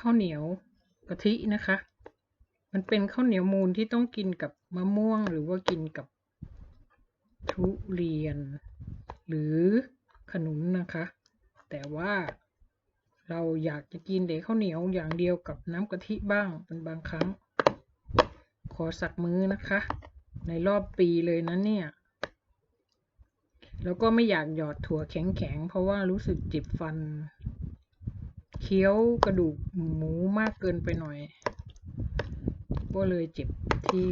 ข้าวเหนียวกะทินะคะ มันเป็นข้าวเหนียวมูลที่ต้องกินกับมะม่วง หรือว่ากินกับทุเรียน หรือขนุนนะคะ แต่ว่าเราอยากจะกินเด็กข้าวเหนียวอย่างเดียวกับน้ำกะทิบ้างเป็นบางครั้ง ขอสักมื้อนะคะ ในรอบปีเลยนะเนี่ย แล้วก็ไม่อยากหยอดถั่วแข็งๆ เพราะว่ารู้สึกเจ็บฟัน เคี้ยวกระดูกหมูมากเกินไปหน่อย ก็เลยเจ็บที่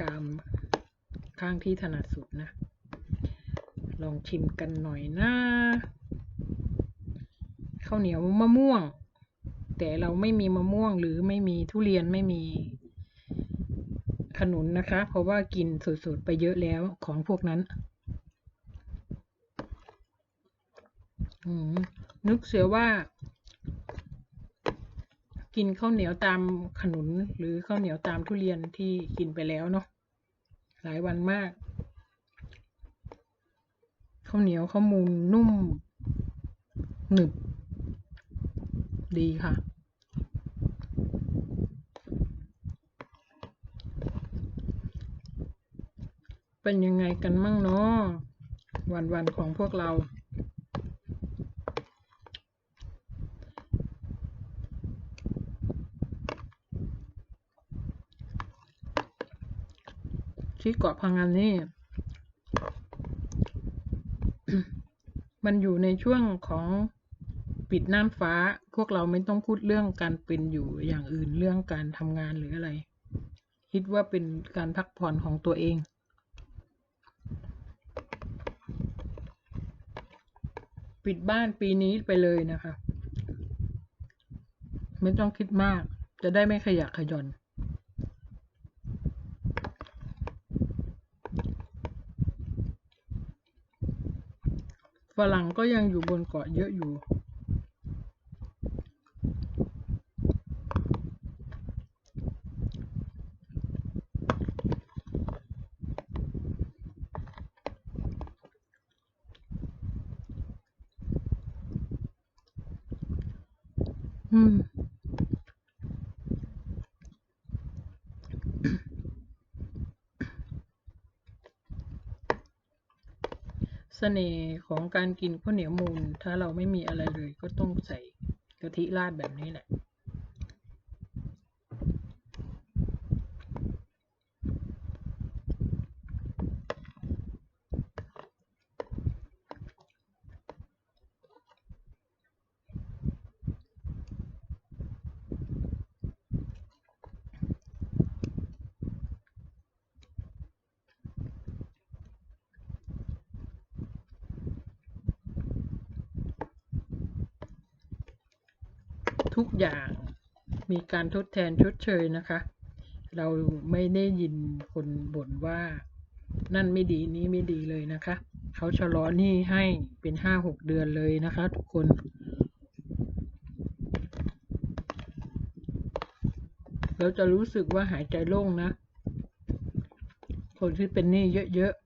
กรามข้างที่ถนัดสุดนะ ลองชิมกันหน่อยนะข้าวเหนียวมะม่วง แต่เราไม่มีมะม่วงหรือไม่มีทุเรียนไม่มีขนุนนะคะ เพราะว่ากินสดๆไปเยอะแล้วของพวกนั้นนึกเสียว่า กินข้าวเหนียวตามขนุนหรือข้าวเหนียวตามทุเรียนที่กินไปแล้วเนาะหลายวันมากข้าวเหนียวข้าวมูลนุ่มหนึบ ดีค่ะ เป็นยังไงกันมั่งเนาะวันๆของพวกเรา ที่เกาะพังงานนี่ มันอยู่ในช่วงของปิดน่านฟ้า พวกเราไม่ต้องพูดเรื่องการเป็นอยู่อย่างอื่นเรื่องการทำงานหรืออะไร คิดว่าเป็นการพักผ่อนของตัวเองปิดบ้านปีนี้ไปเลยนะคะ ไม่ต้องคิดมาก จะได้ไม่ขยะขย่อน ฝรั่งก็ยังอยู่บนเกาะเยอะอยู่อื เสน่ห์ของการกินข้าวเหนียวมูนถ้าเราไม่มีอะไรเลยก็ต้องใส่กะทิราดแบบนี้แหละ ทุกอย่างมีการทดแทนชดเชยนะคะ เราไม่ได้ยินคนบ่นว่านั่นไม่ดีนี้ไม่ดีเลยนะคะ เขาชะลอหนี้ให้เป็นห้าหกเดือนเลยนะคะ ทุกคนเราจะรู้สึกว่าหายใจโล่งนะ คนที่เป็นหนี้เยอะๆ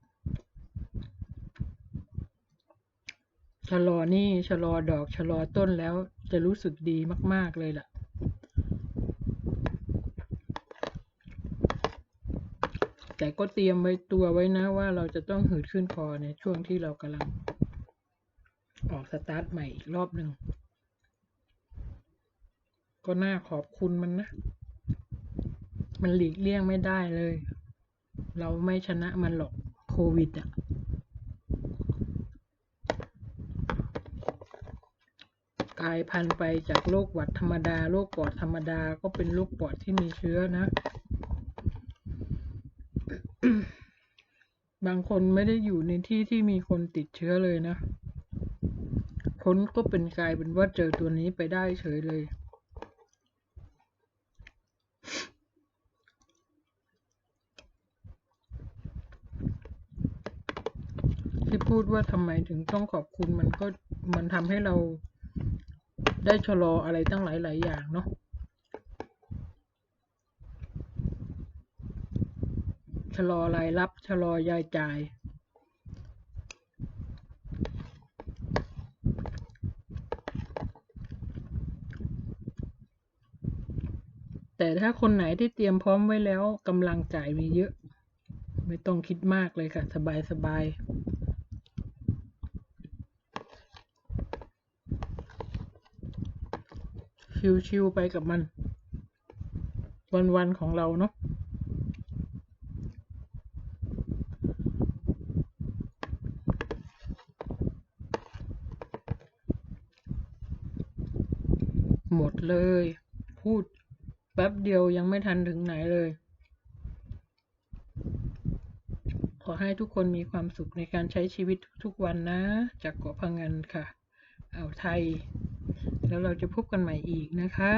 ชะลอนี้ชะลอดอกชะลอต้นแล้วจะรู้สึกดีมาก ๆ เลยล่ะ แต่ก็เตรียมไว้ตัวไว้นะว่าเราจะต้องหืดขึ้นคอในช่วงที่เรากำลัง ออกสตาร์ทใหม่อีกรอบหนึ่ง ก็น่าขอบคุณมันนะ มันหลีกเลี่ยงไม่ได้เลย เราไม่ชนะมันหรอกโควิดอะ กลายพันธุ์ไปจากโรคหวัดธรรมดาโรคปอดธรรมดาก็เป็นโรคปอดที่มีเชื้อนะ บางคนไม่ได้อยู่ในที่ที่มีคนติดเชื้อเลยนะพ้นก็เป็นกลายเป็นว่าเจอตัวนี้ไปได้เฉยเลยที่พูดว่าทำไมถึงต้องขอบคุณมันก็มันทำให้เรา ได้ชะลออะไรตั้งหลายหลายอย่างเนาะชะลอรายรับชะลอยายจ่าย แต่ถ้าคนไหนที่เตรียมพร้อมไว้แล้วกำลังจ่ายมีเยอะ ไม่ต้องคิดมากเลยค่ะ สบายสบาย ชิวๆไปกับมัน วันๆของเราเนาะหมดเลย พูดแป๊บเดียวยังไม่ทันถึงไหนเลย ขอให้ทุกคนมีความสุขในการใช้ชีวิตทุกๆวันนะ จากเกาะพังงานค่ะ อ่าวไทย แล้วเราจะพบกันใหม่อีกนะคะ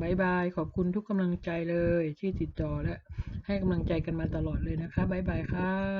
บายบายขอบคุณทุกกำลังใจเลยที่ติดต่อและให้กำลังใจกันมาตลอดเลยนะคะบายบายค่ะ